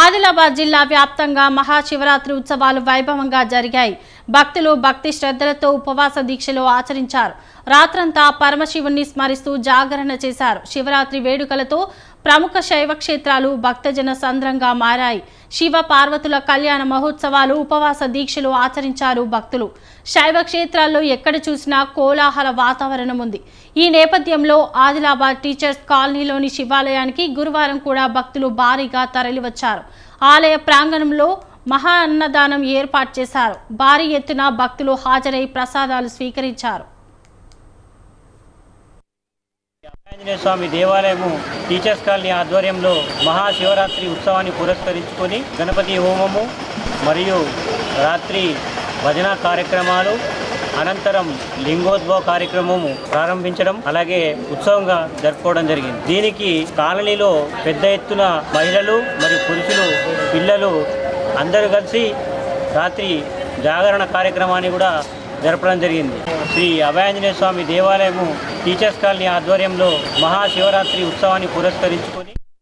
ఆదిలాబాద్ జిల్లా వ్యాప్తంగా మహాశివరాత్రి ఉత్సవాలు వైభవంగా జరిగాయి. భక్తులు భక్తి శ్రద్ధలతో ఉపవాస దీక్షలు ఆచరించారు. రాత్రంతా పరమశివుణ్ణి స్మరిస్తూ జాగరణ చేశారు. శివరాత్రి వేడుకలతో ప్రముఖ శైవ క్షేత్రాలు భక్తజన సంద్రంగా మారాయి. శివ పార్వతుల కళ్యాణ మహోత్సవాలు ఉపవాస దీక్షలు ఆచరించారు భక్తులు. శైవ క్షేత్రాల్లో ఎక్కడ చూసినా కోలాహల వాతావరణం ఉంది. ఈ నేపథ్యంలో ఆదిలాబాద్ టీచర్స్ కాలనీలోని శివాలయానికి గురువారం కూడా భక్తులు భారీగా తరలివచ్చారు. ఆలయ ప్రాంగణంలో మహా అన్నదానం ఏర్పాటు చేశారు. భారీ ఎత్తున భక్తులు హాజరై ప్రసాదాలు స్వీకరించారు. ఆంజనేయ స్వామి దేవాలయము టీచర్స్ కాలనీ ఆధ్వర్యంలో మహాశివరాత్రి ఉత్సవాన్ని పురస్కరించుకొని గణపతి హోమము మరియు రాత్రి భజన కార్యక్రమాలు అనంతరం లింగోద్భవ కార్యక్రమము ప్రారంభించడం అలాగే ఉత్సవంగా జరుపుకోవడం జరిగింది. దీనికి కాలనీలో పెద్ద ఎత్తున మహిళలు మరియు పురుషులు పిల్లలు అందరూ కలిసి రాత్రి జాగరణ కార్యక్రమాన్ని కూడా జరపడం జరిగింది. శ్రీ అభయాంజనేయ స్వామి దేవాలయము టీచర్స్ కాలనీ ఆధ్వర్యంలో మహాశివరాత్రి ఉత్సవాన్ని పురస్కరించుకొని